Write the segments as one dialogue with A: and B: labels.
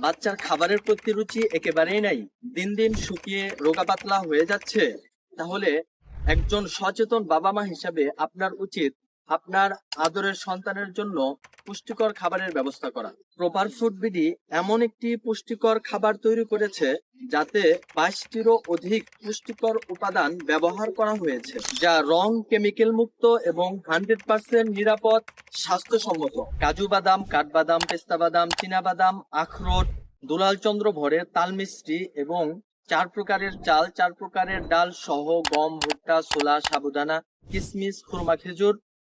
A: বাচ্চার খাবারের প্রতি রুচি একেবারেই নাই। দিন দিন শুকিয়ে রোগা পাতলা হয়ে যাচ্ছে। তাহলে একজন সচেতন বাবা মা হিসাবে আপনার উচিত আপনার আদরের সন্তানের জন্য পুষ্টিকর খাবারের ব্যবস্থা করা। প্রপার ফুড বিডি এমন একটি পুষ্টিকর খাবার তৈরি করেছে যাতে বাইশটিরও অধিক পুষ্টিকর উপাদান ব্যবহার করা হয়েছে, যা রং কেমিক্যাল মুক্ত এবং হান্ড্রেড পার্সেন্ট নিরাপদ, স্বাস্থ্যসম্মত। কাজু বাদাম, কাঠবাদাম, পেস্তা বাদাম, চীনা বাদাম, আখরোট, দুলাল চন্দ্র ভরের মিষ্টি এবং চার প্রকারের চাল, চার প্রকারের ডাল সহ গম, ভুট্টা, ছোলা, সাবুদানা কিশমিশ খুরমা খেজুর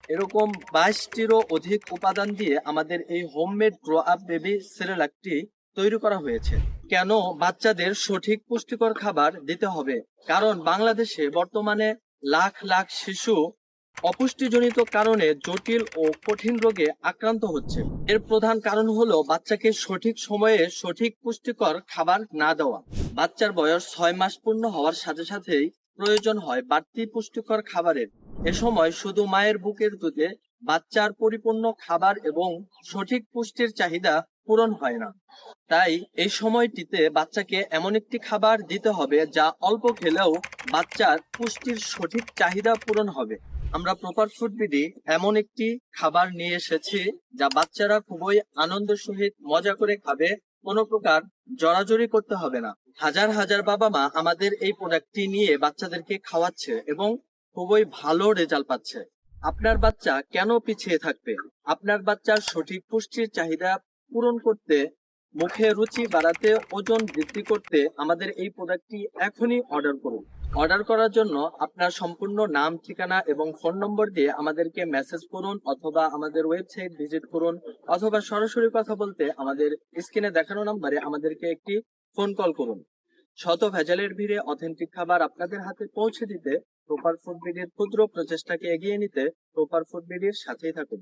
A: এরকম বাইশটিরও অধিক উপাদান দিয়ে আমাদের এই হোমমেড গ্রো আপ বেবি সেরেলাকটি তৈরি করা হয়েছে। কেন বাচ্চাদের সঠিক পুষ্টিকর খাবার দিতে হবে? কারণ বাংলাদেশে বর্তমানে লাখ লাখ শিশু অপুষ্টিজনিত কারণে জটিল ও কঠিন রোগে আক্রান্ত হচ্ছে। এর প্রধান কারণ হলো বাচ্চাকে সঠিক সময়ে সঠিক পুষ্টিকর খাবার না দেওয়া। বাচ্চার বয়স ছয় মাস পূর্ণ হওয়ার সাথে সাথেই প্রয়োজন হয় বাড়তি পুষ্টিকর খাবারের। এ সময় শুধু মায়ের বুকের দুধে বাচ্চার পরিপূর্ণ খাবার এবং সঠিক পুষ্টির চাহিদা পূরণ হয় না। তাই এই সময়টিতে বাচ্চাকে এমন একটি খাবার দিতে হবে যা অল্প খেলেও বাচ্চার পুষ্টির সঠিক চাহিদা পূরণ হবে। আমরা প্রপার ফুড বিডি এমন একটি খাবার নিয়ে এসেছি যা বাচ্চারা খুবই আনন্দ সহিত মজা করে খাবে, কোনো প্রকার জড়াজড়ি করতে হবে না। হাজার হাজার বাবা মা আমাদের এই প্রোডাক্টটি নিয়ে বাচ্চাদেরকে খাওয়াচ্ছে এবং খুবই ভালো রেজাল্ট পাচ্ছে। আপনার বাচ্চা কেন পিছিয়ে থাকবে? আপনার বাচ্চার সঠিক পুষ্টির চাহিদা পূরণ করতে, মুখে রুচি বাড়াতে, ওজন বৃদ্ধি করতে আমাদের এই প্রোডাক্টটি এখনই অর্ডার করুন। অর্ডার করার জন্য আপনার সম্পূর্ণ নাম, ঠিকানা এবং ফোন নম্বর দিয়ে আমাদেরকে মেসেজ করুন অথবা আমাদের ওয়েবসাইট ভিজিট করুন অথবা সরাসরি কথা বলতে আমাদের স্ক্রিনে দেখানো নম্বরে আমাদেরকে একটি ফোন কল করুন। শত ভেজালের ভিড়ে অথেন্টিক খাবার আপনাদের হাতে পৌঁছে দিতে প্রপার ফুড বিডির ক্ষুদ্র প্রচেষ্টাকে এগিয়ে নিতে প্রপার ফুড বিডির সাথেই থাকুন।